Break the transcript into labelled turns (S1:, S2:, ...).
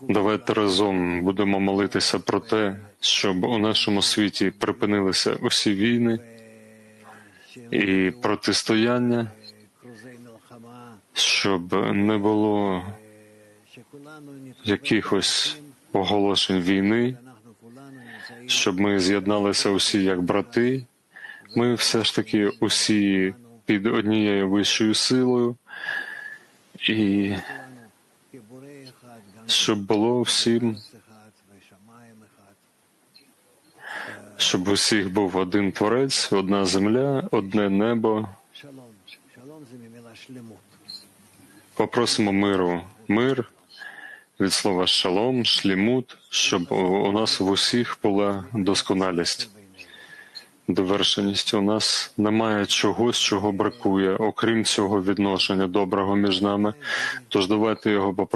S1: Давайте разом будемо молитися про те, щоб у нашому світі припинилися усі війни і протистояння, щоб не було якихось оголошень війни, щоб ми з'єдналися усі як брати. Ми все ж таки усі під однією вищою силою, і щоб було всім, щоб у всіх був один творець, одна земля, одне небо. Попросимо миру, мир від слова шалом, шлімут, щоб у нас в усіх була досконалість. Довершеність у нас немає чогось, чого бракує, окрім цього відношення доброго між нами. Тож давайте його